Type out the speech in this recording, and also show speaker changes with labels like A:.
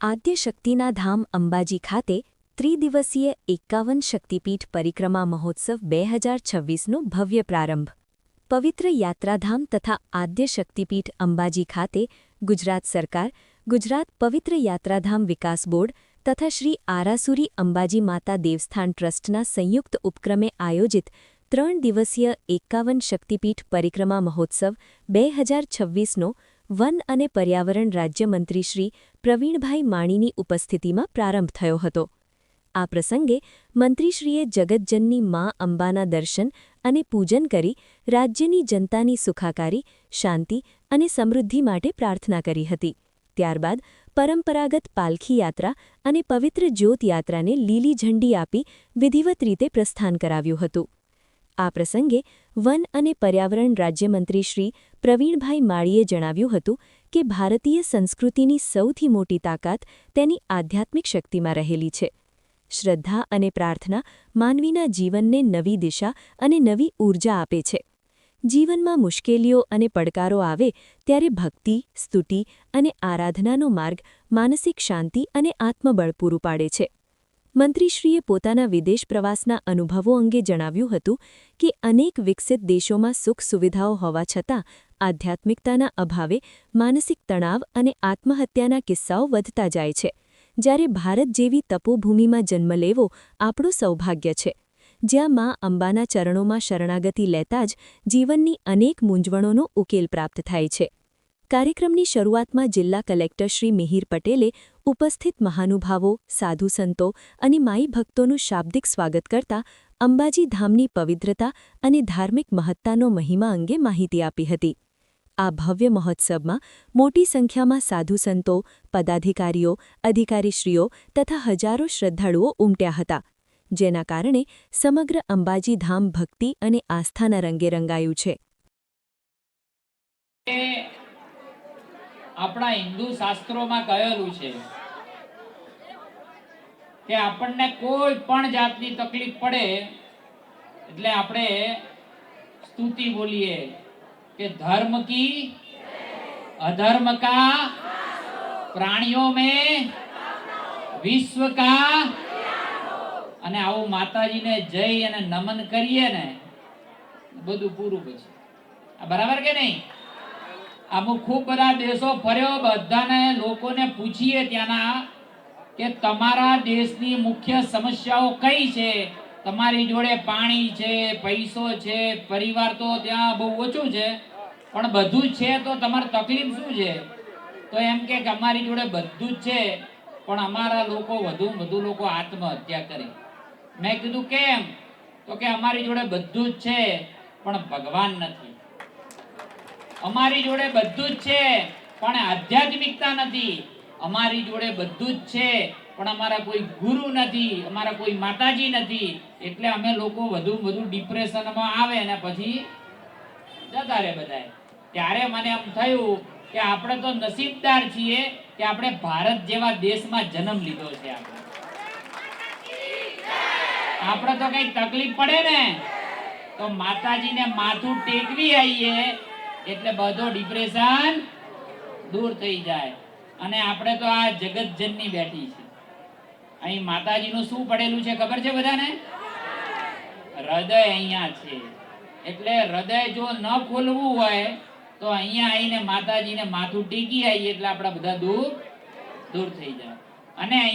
A: આદ્યશક્તિના ધામ અંબાજી ખાતે ત્રિદિવસીય એકાવન શક્તિપીઠ પરિક્રમા મહોત્સવ બે હજાર છવ્વીસનો ભવ્ય પ્રારંભ. પવિત્ર યાત્રાધામ તથા આદ્ય શક્તિપીઠ અંબાજી ખાતે ગુજરાત સરકાર, ગુજરાત પવિત્ર યાત્રાધામ વિકાસ બોર્ડ તથા શ્રી આરાસુરી અંબાજી માતા દેવસ્થાન ટ્રસ્ટના સંયુક્ત ઉપક્રમે આયોજિત ત્રણ દિવસીય એકાવન શક્તિપીઠ પરિક્રમા મહોત્સવ બે હજાર છવ્વીસનો વન અને પર્યાવરણ રાજ્યમંત્રી શ્રી પ્રવીણભાઈ માણીની ઉપસ્થિતિમાં પ્રારંભ થયો હતો. આ પ્રસંગે મંત્રીશ્રીએ જગતજનની મા અંબાના દર્શન અને પૂજન કરી રાજ્યની જનતાની સુખાકારી, શાંતિ અને સમૃદ્ધિ માટે પ્રાર્થના કરી હતી. ત્યારબાદ પરંપરાગત પાલખી યાત્રા અને પવિત્ર જ્યોત યાત્રાને લીલી ઝંડી આપી વિધિવત રીતે પ્રસ્થાન કરાવ્યું હતું. આ પ્રસંગે વન અને પર્યાવરણ રાજ્યમંત્રી શ્રી પ્રવીણભાઈ માળીએ જણાવ્યું હતું કે ભારતીય સંસ્કૃતિની સૌથી મોટી તાકાત તેની આધ્યાત્મિક શક્તિમાં રહેલી છે. શ્રદ્ધા અને પ્રાર્થના માનવીના જીવનને નવી દિશા અને નવી ઊર્જા આપે છે. જીવનમાં મુશ્કેલીઓ અને પડકારો આવે ત્યારે ભક્તિ, સ્તુતિ અને આરાધનાનો માર્ગ માનસિક શાંતિ અને આત્મબળ પૂરું પાડે છે. મંત્રીશ્રીએ પોતાના વિદેશ પ્રવાસના અનુભવો અંગે જણાવ્યું હતું કે અનેક વિકસિત દેશોમાં સુખ સુવિધાઓ હોવા છતાં આધ્યાત્મિકતાના અભાવે માનસિક તણાવ અને આત્મહત્યાના કિસ્સાઓ વધતા જાય છે. જ્યારે ભારત જેવી તપોભૂમિમાં જન્મ લેવો આપણું સૌભાગ્ય છે. જ્યાં મા અંબાના ચરણોમાં શરણાગતિ લેતા જ જીવનની અનેક મૂંઝવણોનો ઉકેલ પ્રાપ્ત થાય છે. કાર્યક્રમની શરૂઆતમાં જિલ્લા કલેક્ટર શ્રી મિહિર પટેલે ઉપસ્થિત મહાનુભાવો, સાધુ સંતો અને માઈ ભક્તોનું શાબ્દિક સ્વાગત કરતા અંબાજી ધામની પવિત્રતા અને ધાર્મિક મહત્તાનો મહિમા અંગે માહિતી આપી હતી. આ ભવ્ય મહોત્સવમાં મોટી સંખ્યામાં સાધુ સંતો, પદાધિકારીઓ, અધિકારીશ્રીઓ તથા હજારો શ્રદ્ધાળુઓ ઉમટ્યા હતા, જેના કારણે સમગ્ર અંબાજી ધામ ભક્તિ અને આસ્થાના રંગે રંગાયું છે.
B: આપણા હિન્દુ શાસ્ત્રોમાં કહેલું છે કે આપણને કોઈ પણ જાતની તકલીફ પડે, એટલે આપણે સ્તુતિ બોલીએ કે ધર્મ કી અધર્મ કા પ્રાણીઓ મેં વિશ્વ કા અને આવું માતાજીને જઈ અને નમન કરીએ ને, બધું પૂરું પછી. આ બરાબર કે નહીં? અમુક ખૂબ બધા દેશો ફર્યો, બધાને લોકોને પૂછીએ ત્યાંના કે તમારા દેશની મુખ્ય સમસ્યાઓ કઈ છે? તમારી જોડે પાણી છે, પૈસો છે, પરિવાર તો ત્યાં બહુ ઓછું છે. પણ બધું છે તો તમારી તકલીફ શું છે? તો એમ કે અમારી જોડે બધું જ છે, પણ અમારા લોકો વધુ વધુ લોકો આત્મહત્યા કરી. મેં કીધું, કેમ? તો કે, અમારી જોડે બધું જ છે, પણ ભગવાન નથી. અમારી જોડે બધું જ છે, પણ આધ્યાત્મિકતા નથી. અમારી જોડે બધું જ છે, પણ અમારા કોઈ ગુરુ નથી, અમારા કોઈ માતાજી નથી. એટલે અમે લોકો વધુ વધુ ડિપ્રેશનમાં આવે ને પછી જતા રહે બધાય. ત્યારે મને એમ થયું કે આપણે તો નસીબદાર છીએ કે આપણે ભારત જેવા દેશમાં જન્મ લીધો છે આપણે. આપણે તો કઈ તકલીફ પડે ને? તો માતાજીને માથું ટેકવી આવીએ એટલે બધો ડિપ્રેશન દૂર થઈ જાય. અને આપણે તો આ જગતજનની બેઠી છે. અહીં માતાજીનું શું પડેલું છે ખબર છે બધાને? હૃદય અહીંયા છે. એટલે હૃદય જો ન ખોલવું હોય, તો અહીંયા આવીને માતાજીને માથું ટેકી આવીએ એટલે આપણા બધા દૂર દૂર થઈ જાય. અને અહીં